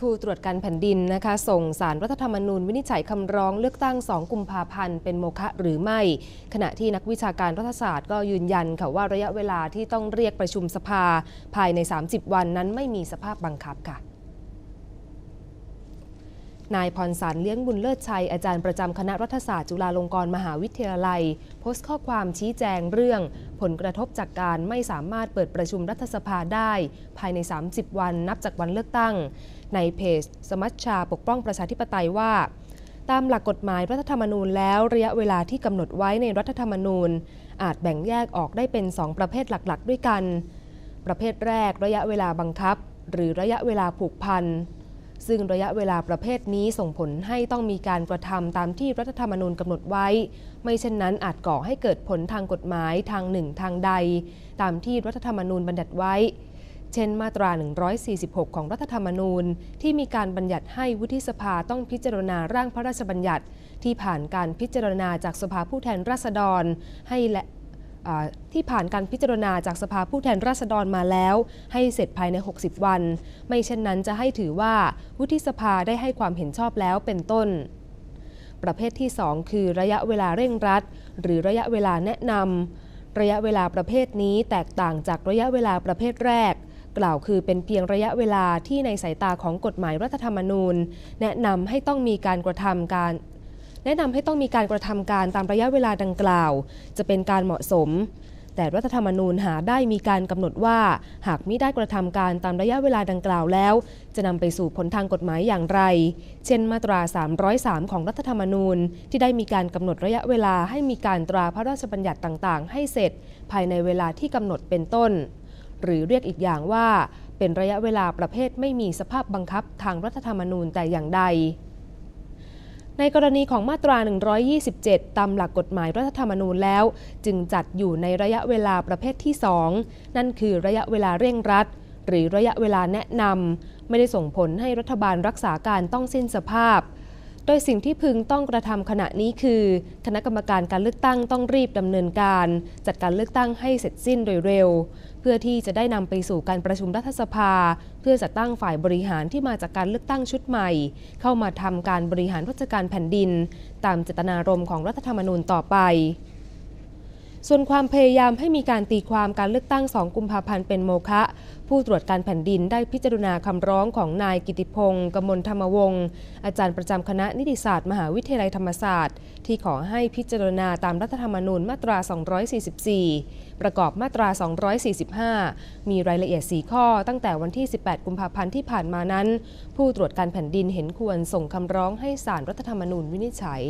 ผู้ตรวจการแผ่นดินนะคะส่งสารรัฐธรรมนูญวินิจฉัยคำร้องเลือกตั้ง 2 กุมภาพันธ์เป็นโมฆะหรือไม่ ขณะที่นักวิชาการรัฐศาสตร์ก็ยืนยันค่ะว่าระยะเวลาที่ต้องเรียกประชุมสภา ภายใน 30 วันนั้นไม่มีสภาพบังคับค่ะนายพรสันเลี้ยงบุญเลิศชัย อาจารย์ประจำคณะรัฐศาสตร์จุฬาลงกรณ์มหาวิทยาลัย โพสต์ข้อความชี้แจงเรื่อง ผลกระทบจากการไม่สามารถเปิดประชุมรัฐสภาได้ ภายใน 30 วันนับจากวันเลือกตั้ง ในเพจ สมัชชาปกป้องประชาธิปไตยว่า ตามหลักกฎหมายรัฐธรรมนูญแล้วระยะเวลาที่กำหนดไว้ในรัฐธรรมนูญ อาจแบ่งแยกออกได้เป็น 2 ประเภทหลักๆ ด้วยกัน ประเภทแรกระยะเวลาบังคับ หรือระยะเวลาผูกพัน ซึ่งระยะเวลาประเภทนี้ส่งผลให้ต้องมีการกระทำตามที่รัฐธรรมนูญกำหนดไว้ ไม่เช่นนั้นอาจก่อให้เกิดผลทางกฎหมายทางหนึ่งทางใด ตามที่รัฐธรรมนูญบัญญัติไว้ เช่นมาตรา 146 ของรัฐธรรมนูญ ที่มีการบัญญัติให้วุฒิสภาต้องพิจารณาร่างพระราชบัญญัติ ที่ผ่านการพิจารณาจากสภาผู้แทนราษฎรให้และ ที่ผ่านการพิจารณาจากสภาผู้แทนราษฎรมาแล้ว ให้เสร็จภายใน 60 วัน ไม่เช่นนั้นจะให้ถือว่าวุฒิสภาได้ให้ความเห็นชอบแล้วเป็นต้น ประเภทที่ 2 คือระยะเวลาเร่งรัด หรือระยะเวลาแนะนำระยะเวลาประเภทนี้แตกต่างจากระยะเวลาประเภทแรกกล่าวคือเป็นเพียงระยะเวลาที่ในสายตาของกฎหมายรัฐธรรมนูญ แนะนำให้ต้องมีการกระทำการ แนะนำให้ต้องมีการกระทำการตามระยะเวลาดังกล่าว จะเป็นการเหมาะสม แต่รัฐธรรมนูญหาได้มีการกำหนดว่า หากไมิได้กระทำการตามระยะเวลาดังกล่าวแล้ว จะนำไปสู่ผลทางกฎหมายอย่างไร เช่นมาตรา 303 ของรัฐธรรมนูญ ที่ได้มีการกำหนดระยะเวลาให้มีการตราพระราชบัญญัติต่างๆ ให้เสร็จ ภายในเวลาที่กำหนดเป็นต้น หรือเรียกอีกอย่างว่าเป็นระยะเวลาประเภทไม่มีสภาพบังคับทางรัฐธรรมนูญแต่อย่างใด ในกรณีของมาตรา 127 ตามหลักกฎหมายรัฐธรรมนูญแล้ว จึงจัดอยู่ในระยะเวลาประเภทที่ 2 นั่นคือระยะเวลาเร่งรัด หรือระยะเวลาแนะนำไม่ได้ส่งผลให้รัฐบาลรักษาการต้องสิ้นสภาพ ดยสิ่งที่พึงต้องกระทำขณะนี้คือ คณะกรรมการการเลือกตั้งต้องรีบดำเนินการ จัดการเลือกตั้งให้เสร็จสิ้นโดยเร็ว เพื่อที่จะได้นำไปสู่การประชุมรัฐสภา เพื่อจัดตั้งฝ่ายบริหารที่มาจากการเลือกตั้งชุดใหม่ เข้ามาทำการบริหารราชการแผ่นดิน ตามเจตนารมณ์ของรัฐธรรมนูญต่อไป ส่วนความพยายามให้มีการตีความการเลือกตั้ง 2 กุมภาพันธ์เป็นโมฆะผู้ตรวจการแผ่นดินได้พิจารณาคำร้องของนายกิติพงศ์กมลธรรมวงศ์อาจารย์ประจำคณะนิติศาสตร์ มหาวิทยาลัยธรรมศาสตร์ ที่ขอให้พิจารณาตามรัฐธรรมนูญมาตรา 244 ประกอบมาตรา 245 มีรายละเอียด 4 ข้อตั้งแต่วันที่ 18 กุมภาพันธ์ที่ผ่านมานั้น ผู้ตรวจการแผ่นดินเห็นควรส่งคำร้องให้ศาลรรัฐธรรมนูญวินิจฉัย